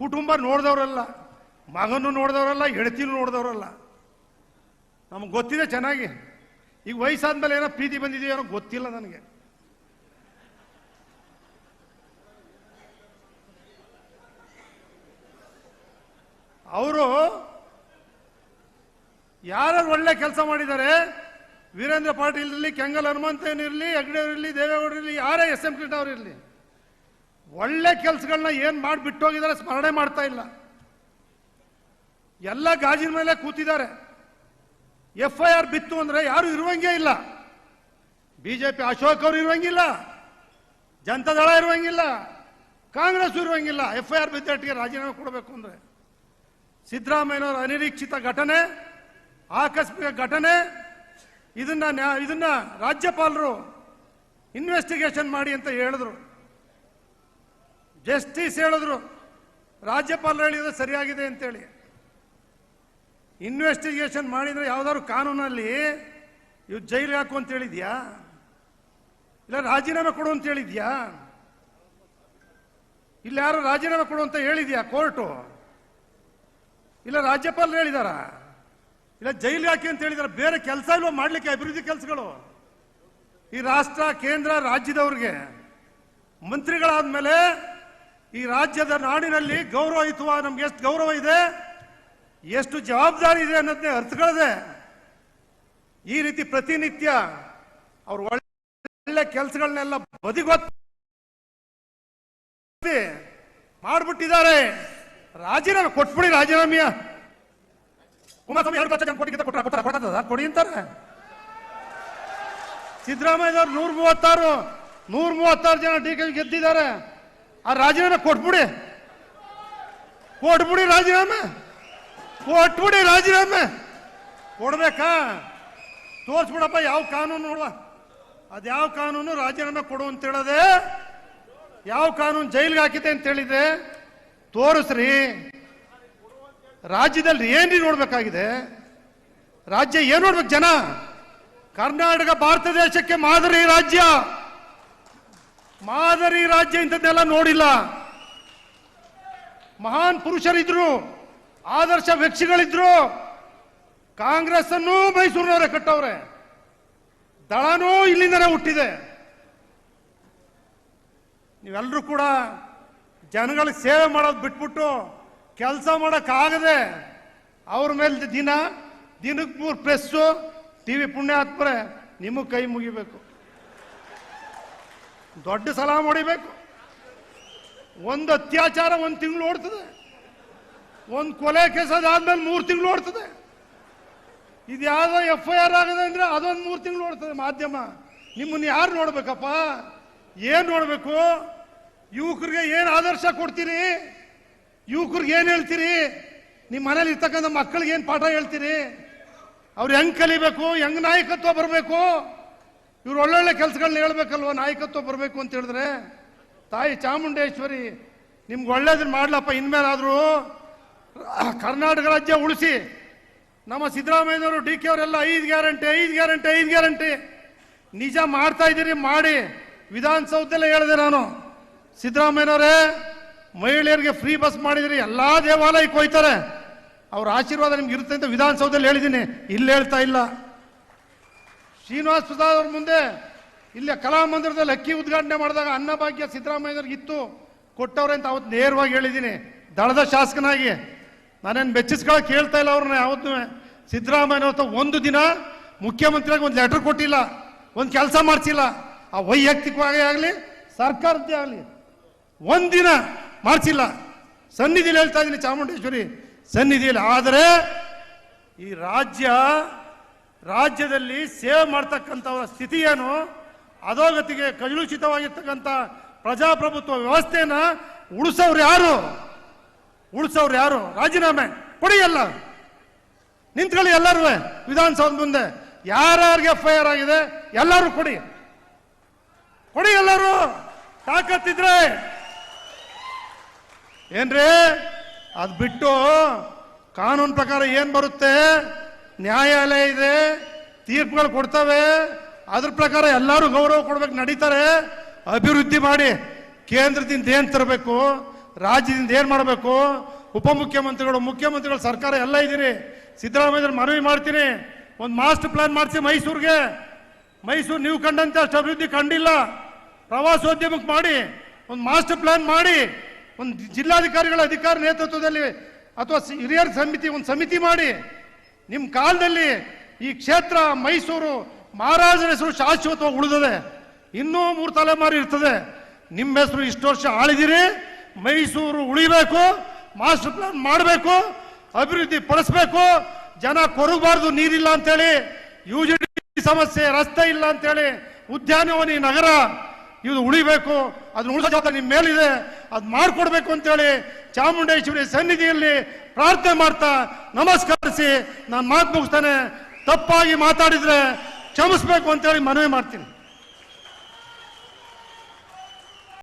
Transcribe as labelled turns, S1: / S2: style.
S1: ಕುಟುಂಬ ನೋಡಿದವರಲ್ಲ, ಮಗನೂ ನೋಡಿದವರಲ್ಲ, ಹೆಂಡತಿನೂ ನೋಡಿದವರಲ್ಲ. ನಮಗೆ ಗೊತ್ತಿದೆ ಚೆನ್ನಾಗಿ. ಈಗ ವಯಸ್ಸಾದ್ಮೇಲೆ ಏನೋ ಪ್ರೀತಿ ಬಂದಿದೆಯೋ ಏನೋ ಗೊತ್ತಿಲ್ಲ ನನಗೆ. ಅವರು ಯಾರು ಒಳ್ಳೆ ಕೆಲಸ ಮಾಡಿದ್ದಾರೆ, ವೀರೇಂದ್ರ ಪಾಟೀಲ್ ಇರಲಿ ಕೆಂಗಲ್ ಹನುಮಂತೇನಿರಲಿ ಇರಲಿ ಹೆಗ್ಡೆ ಇರಲಿ ದೇವೇಗೌಡರಿರಲಿ, ಯಾರೇ ಎಸ್ ಎಂ ಇರಲಿ ಒಳ್ಳೆ ಕೆಲಸಗಳನ್ನ ಏನು ಮಾಡಿ ಬಿಟ್ಟೋಗಿದ್ದಾರೆ ಸ್ಮರಣೆ ಮಾಡ್ತಾ ಇಲ್ಲ. ಎಲ್ಲ ಗಾಜಿನ ಮೇಲೆ ಕೂತಿದ್ದಾರೆ. ಎಫ್ ಐ ಆರ್ ಬಿತ್ತು ಅಂದ್ರೆ ಯಾರು ಇರುವಂಗೆ ಇಲ್ಲ. ಬಿಜೆಪಿ ಅಶೋಕ್ ಅವರು ಇರುವಂಗಿಲ್ಲ. ಜನತಾದಳ ಇರುವಂಗಿಲ್ಲ. ಕಾಂಗ್ರೆಸ್ ಇರುವಂಗಿಲ್ಲ. ಎಫ್ ಐ ಆರ್ ಬಿದ್ದಟ್ಟಿಗೆ ರಾಜೀನಾಮೆ ಕೊಡಬೇಕು ಅಂದ್ರೆ. ಸಿದ್ದರಾಮಯ್ಯನವರ ಅನಿರೀಕ್ಷಿತ ಘಟನೆ, ಆಕಸ್ಮಿಕ ಘಟನೆ, ಇದನ್ನ ಇದನ್ನ ರಾಜ್ಯಪಾಲರು ಇನ್ವೆಸ್ಟಿಗೇಷನ್ ಮಾಡಿ ಅಂತ ಹೇಳಿದ್ರು. ಜಸ್ಟಿಸ್ ಹೇಳಿದ್ರು, ರಾಜ್ಯಪಾಲರು ಹೇಳಿದ್ರೆ ಸರಿಯಾಗಿದೆ ಅಂತೇಳಿ. ಇನ್ವೆಸ್ಟಿಗೇಷನ್ ಮಾಡಿದ್ರೆ ಯಾವ್ದಾದ್ರು ಕಾನೂನಲ್ಲಿ ಇವ್ ಜೈಲಿಗೆ ಹಾಕು ಅಂತ ಹೇಳಿದ್ಯಾ? ಇಲ್ಲ ರಾಜೀನಾಮೆ ಕೊಡು ಅಂತ ಹೇಳಿದ್ಯಾ? ಇಲ್ಲ ಯಾರು ರಾಜೀನಾಮೆ ಕೊಡು ಅಂತ ಹೇಳಿದ್ಯಾ ಕೋರ್ಟು? ಇಲ್ಲ ರಾಜ್ಯಪಾಲರು ಹೇಳಿದಾರ? ಇಲ್ಲ ಜೈಲಿಗೆ ಹಾಕಿ ಅಂತ ಹೇಳಿದಾರ? ಬೇರೆ ಕೆಲಸ ಇಲ್ವಾ ಮಾಡ್ಲಿಕ್ಕೆ ಅಭಿವೃದ್ಧಿ ಕೆಲಸಗಳು? ಈ ರಾಷ್ಟ್ರ, ಕೇಂದ್ರ, ರಾಜ್ಯದವ್ರಿಗೆ ಮಂತ್ರಿಗಳಾದ್ಮೇಲೆ ಈ ರಾಜ್ಯದ ನಾಡಿನಲ್ಲಿ ಗೌರವ ಇತ್ತುವ ನಮ್ಗೆ ಎಷ್ಟು ಗೌರವ ಇದೆ, ಎಷ್ಟು ಜವಾಬ್ದಾರಿ ಇದೆ ಅನ್ನೋದನ್ನೇ ಅರ್ಥಗಳದೆ. ಈ ರೀತಿ ಪ್ರತಿನಿತ್ಯ ಅವ್ರ ಒಳ್ಳೆ ಕೆಲಸಗಳನ್ನೆಲ್ಲ ಬದಿಗೊತ್ತಿ ಮಾಡ್ಬಿಟ್ಟಿದ್ದಾರೆ. ರಾಜೀನಾಮೆ ಕೊಟ್ಬಿಡಿ ರಾಜೀನಾಮೆಯ. ಕುಮಾರಸ್ವಾಮಿ ಎರಡು ಲಕ್ಷ ಜನ ಕೊಟ್ಟಿಗೆ ಕೊಟ್ಟ ಕೊಡಿ ಅಂತಾರೆ. ಸಿದ್ದರಾಮಯ್ಯನವ್ರು ನೂರ ಮೂವತ್ತಾರು ನೂರ ಮೂವತ್ತಾರು ಜನ ಡಿ ಕೆ ಗೆದ್ದಿದ್ದಾರೆ. ಆ ರಾಜೀನಾಮೆ ಕೊಟ್ಬಿಡಿ. ಕೊಟ್ಬಿಡಿ ರಾಜೀನಾಮೆ. ಕೊಟ್ಬಿಡಿ ರಾಜೀನಾಮೆ. ಕೊಡ್ಬೇಕಾ? ತೋರ್ಸ್ಬಿಡಪ್ಪ, ಯಾವ ಕಾನೂನು ನೋಡುವ. ಅದ್ಯಾವ ಕಾನೂನು? ರಾಜೀನಾಮೆ ಕೊಡು ಅಂತ ಹೇಳದೆ. ಯಾವ ಕಾನೂನು ಜೈಲಿಗೆ ಹಾಕಿದೆ ಅಂತ ಹೇಳಿದೆ ತೋರಿಸ್ರಿ. ರಾಜ್ಯದಲ್ಲಿ ಏನ್ರಿ ನೋಡ್ಬೇಕಾಗಿದೆ? ರಾಜ್ಯ ಏನ್ ನೋಡ್ಬೇಕು ಜನ? ಕರ್ನಾಟಕ, ಭಾರತ ದೇಶಕ್ಕೆ ಮಾದರಿ ರಾಜ್ಯ. ಮಾದರಿ ರಾಜ್ಯ ಇಂಥದ್ದೆಲ್ಲ ನೋಡಿಲ್ಲ. ಮಹಾನ್ ಪುರುಷರಿದ್ರು, ಆದರ್ಶ ವ್ಯಕ್ತಿಗಳಿದ್ರು ಕಾಂಗ್ರೆಸ್ ಅನ್ನು ಮೈಸೂರಿನವರೇ ಕಟ್ಟವ್ರೆ. ದಳನೂ ಇಲ್ಲಿಂದನೇ ಹುಟ್ಟಿದೆ. ನೀವೆಲ್ಲರೂ ಕೂಡ ಜನಗಳಿಗೆ ಸೇವೆ ಮಾಡೋದು ಬಿಟ್ಬಿಟ್ಟು ಕೆಲಸ ಮಾಡೋಕ್ಕಾಗದೆ ಅವ್ರ ಮೇಲೆ ದಿನ, ದಿನಕ್ಕೆ ಮೂರು ಪ್ರೆಸ್ಸು, ಟಿ ವಿ ಪುಣ್ಯ ಪುಣ್ಯಾತ್ಮರೆ, ನಿಮಗೆ ಕೈ ಮುಗಿಬೇಕು. ದೊಡ್ಡ ಸಲಾಮ್ ಹೊಡಿಬೇಕು. ಒಂದು ಅತ್ಯಾಚಾರ ಒಂದು ತಿಂಗಳು ಓಡ್ತದೆ. ಒಂದು ಕೊಲೆ ಕೇಸ್ ಅದಾದ್ಮೇಲೆ ಮೂರು ತಿಂಗಳು ಓಡ್ತದೆ. ಇದು ಯಾವುದೋ ಎಫ್ ಐ ಆರ್ ಆಗದೆ ಅಂದ್ರೆ ಅದೊಂದು ಮೂರು ತಿಂಗಳು ಓಡ್ತದೆ ಮಾಧ್ಯಮ. ನಿಮ್ಮನ್ನ ಯಾರು ನೋಡ್ಬೇಕಪ್ಪ? ಏನ್ ನೋಡ್ಬೇಕು? ಯುವಕರಿಗೆ ಏನು ಆದರ್ಶ ಕೊಡ್ತೀರಿ? ಯುವಕರಿಗೆ ಏನು ಹೇಳ್ತೀರಿ? ನಿಮ್ಮ ಮನೇಲಿ ಇರ್ತಕ್ಕಂಥ ಮಕ್ಕಳಿಗೆ ಏನು ಪಾಠ ಹೇಳ್ತೀರಿ? ಅವ್ರು ಹೆಂಗ್ ಕಲಿಬೇಕು? ಹೆಂಗ್ ನಾಯಕತ್ವ ಬರಬೇಕು? ಇವ್ರು ಒಳ್ಳೊಳ್ಳೆ ಕೆಲಸಗಳನ್ನ ಹೇಳ್ಬೇಕಲ್ವ? ನಾಯಕತ್ವ ಬರಬೇಕು ಅಂತ ಹೇಳಿದ್ರೆ, ತಾಯಿ ಚಾಮುಂಡೇಶ್ವರಿ, ನಿಮ್ಗೆ ಒಳ್ಳೇದನ್ನ ಮಾಡ್ಲಪ್ಪ, ಇನ್ಮೇಲಾದರೂ ಕರ್ನಾಟಕ ರಾಜ್ಯ ಉಳಿಸಿ. ನಮ್ಮ ಸಿದ್ದರಾಮಯ್ಯನವರು ಡಿ ಕೆ ಅವರೆಲ್ಲ ಐದು ಗ್ಯಾರಂಟಿ ಐದು ಗ್ಯಾರಂಟಿ ಐದು ಗ್ಯಾರಂಟಿ. ನಿಜ ಮಾಡ್ತಾ ಇದ್ದೀರಿ, ಮಾಡಿ. ವಿಧಾನಸೌಧದಲ್ಲೇ ಹೇಳಿದೆ ನಾನು. ಸಿದ್ದರಾಮಯ್ಯನವರೇ, ಮಹಿಳೆಯರಿಗೆ ಫ್ರೀ ಬಸ್ ಮಾಡಿದಿರಿ, ಎಲ್ಲ ದೇವಾಲಯಕ್ಕೆ ಹೋಯ್ತಾರೆ ಅವ್ರ ಆಶೀರ್ವಾದ ನಿಮ್ಗೆ ಇರುತ್ತೆ ಅಂತ ವಿಧಾನಸೌಧದಲ್ಲಿ ಹೇಳಿದ್ದೀನಿ. ಇಲ್ಲಿ ಹೇಳ್ತಾ ಇಲ್ಲ. ಶ್ರೀನಿವಾಸ್ ಪ್ರಸಾದ್ ಅವ್ರ ಮುಂದೆ ಇಲ್ಲೇ ಕಲಾಮಂದಿರದಲ್ಲಿ ಅಕ್ಕಿ ಉದ್ಘಾಟನೆ ಮಾಡಿದಾಗ ಅನ್ನಭಾಗ್ಯ ಸಿದ್ದರಾಮಯ್ಯವ್ರಿಗೆ ಇತ್ತು. ಕೊಟ್ಟವ್ರೆ ಅಂತ ಅವತ್ತು ನೇರವಾಗಿ ಹೇಳಿದ್ದೀನಿ. ದಳದ ಶಾಸಕನಾಗಿ. ನಾನೇನು ಮೆಚ್ಚಿಸ್ಕೊಳ್ಳೋ ಹೇಳ್ತಾ ಇಲ್ಲ ಅವ್ರನ್ನ ಯಾವತ್ತೂ. ಸಿದ್ದರಾಮಯ್ಯ ಒಂದು ದಿನ ಮುಖ್ಯಮಂತ್ರಿಯಾಗಿ ಒಂದು ಲೆಟರ್ ಕೊಟ್ಟಿಲ್ಲ. ಒಂದು ಕೆಲಸ ಮಾಡಿಸಿಲ್ಲ. ಆ ವೈಯಕ್ತಿಕವಾಗಿ ಆಗಲಿ, ಸರ್ಕಾರದ್ದೇ ಆಗಲಿ ಒಂದಿನ ಮಾಡಿಸಿಲ್ಲ. ಸನ್ನಿಧಿಯಲ್ಲಿ ಹೇಳ್ತಾ ಇದ್ದೀನಿ ಚಾಮುಂಡೇಶ್ವರಿ. ಸನ್ನಿಧಿಯಲ್ಲಿ ಆದರೆ ಈ ರಾಜ್ಯ ರಾಜ್ಯದಲ್ಲಿ ಸೇವೆ ಮಾಡ್ತಕ್ಕಂಥವರ ಸ್ಥಿತಿ ಏನು? ಅಧೋಗತಿಗೆ ಕಲುಷಿತವಾಗಿರ್ತಕ್ಕಂಥ ಪ್ರಜಾಪ್ರಭುತ್ವ ವ್ಯವಸ್ಥೆನ ಉಳಿಸೋರು ಯಾರು? ಉಳಿಸೋರು ಯಾರು? ರಾಜೀನಾಮೆ ಕೊಡಿ ಎಲ್ಲ. ನಿಂತ್ಕೊಳ್ಳಿ ಎಲ್ಲರೂ ವಿಧಾನಸೌಧ ಮುಂದೆ. ಯಾರ್ಯಾರಿಗೆ ಎಫ್ ಐ ಆರ್ ಆಗಿದೆ ಎಲ್ಲರೂ ಕೊಡಿ. ಕೊಡಿ ಎಲ್ಲರೂ. ತಾಕತ್ತಿದ್ರೆ. ಏನ್ರಿ? ಅದು ಬಿಟ್ಟು ಕಾನೂನು ಪ್ರಕಾರ ಏನ್ ಬರುತ್ತೆ? ನ್ಯಾಯಾಲಯ ಇದೆ, ತೀರ್ಪುಗಳು ಕೊಡ್ತವೆ. ಅದ್ರ ಪ್ರಕಾರ ಎಲ್ಲರೂ ಗೌರವ ಕೊಡ್ಬೇಕು, ನಡೀತಾರೆ. ಅಭಿವೃದ್ಧಿ ಮಾಡಿ ಕೇಂದ್ರದಿಂದ ಏನು ತರಬೇಕು, ರಾಜ್ಯದಿಂದ ಏನು ಮಾಡಬೇಕು, ಉಪಮುಖ್ಯಮಂತ್ರಿಗಳು, ಮುಖ್ಯಮಂತ್ರಿಗಳು, ಸರ್ಕಾರ ಎಲ್ಲ ಇದ್ದೀರಿ. ಸಿದ್ದರಾಮಯ್ಯ ಮನವಿ ಮಾಡ್ತೀನಿ. ಒಂದು ಮಾಸ್ಟರ್ ಪ್ಲಾನ್ ಮಾಡಿಸಿ ಮೈಸೂರಿಗೆ. ಮೈಸೂರು ನೀವು ಕಂಡಂತೆ ಅಷ್ಟು ಅಭಿವೃದ್ಧಿ ಕಂಡಿಲ್ಲ. ಪ್ರವಾಸೋದ್ಯಮಕ್ಕೆ ಮಾಡಿ, ಒಂದು ಮಾಸ್ಟರ್ ಪ್ಲಾನ್ ಮಾಡಿ, ಒಂದು ಜಿಲ್ಲಾಧಿಕಾರಿಗಳ ಅಧಿಕಾರ ನೇತೃತ್ವದಲ್ಲಿ ಅಥವಾ ಹಿರಿಯರ ಸಮಿತಿ, ಒಂದು ಸಮಿತಿ ಮಾಡಿ. ನಿಮ್ಮ ಕಾಲದಲ್ಲಿ ಈ ಕ್ಷೇತ್ರ ಮೈಸೂರು ಮಹಾರಾಜರ ಹೆಸರು ಶಾಶ್ವತವಾಗಿ ಉಳಿದದೆ, ಇನ್ನೂ ಮೂರು ತಲೆಮಾರು ಇರ್ತದೆ. ನಿಮ್ಮ ಹೆಸರು ಇಷ್ಟು ವರ್ಷ ಆಳಿದಿರಿ, ಮೈಸೂರು ಉಳಿಬೇಕು, ಮಾಸ್ಟರ್ ಪ್ಲಾನ್ ಮಾಡಬೇಕು, ಅಭಿವೃದ್ಧಿ ಪಡಿಸ್ಬೇಕು, ಜನ ಕೊರಗಬಾರ್ದು, ನೀರಿಲ್ಲ ಅಂತೇಳಿ, ಯು ಜಿ ಸಮಸ್ಯೆ, ರಸ್ತೆ ಇಲ್ಲ ಅಂತೇಳಿ, ಉದ್ಯಾನವನಿ ನಗರ, ಇದು ಉಳಿಬೇಕು. ಅದನ್ನ ಉಳಿಸೋ ಜವಾಬ್ದಾರಿ ನಿಮ್ಮ ಮೇಲಿದೆ. ಅದು ಮಾಡಿಕೊಡ್ಬೇಕು ಅಂತೇಳಿ ಚಾಮುಂಡೇಶ್ವರಿ ಸನ್ನಿಧಿಯಲ್ಲಿ ಪ್ರಾರ್ಥನೆ ಮಾಡ್ತಾ ನಮಸ್ಕರಿಸಿ ನಾನು ಮಾತು ಮುಗಿಸ್ತಾನೆ. ತಪ್ಪಾಗಿ ಮಾತಾಡಿದ್ರೆ ಕ್ಷಮಿಸ್ಬೇಕು ಅಂತೇಳಿ ಮನವಿ ಮಾಡ್ತೀನಿ.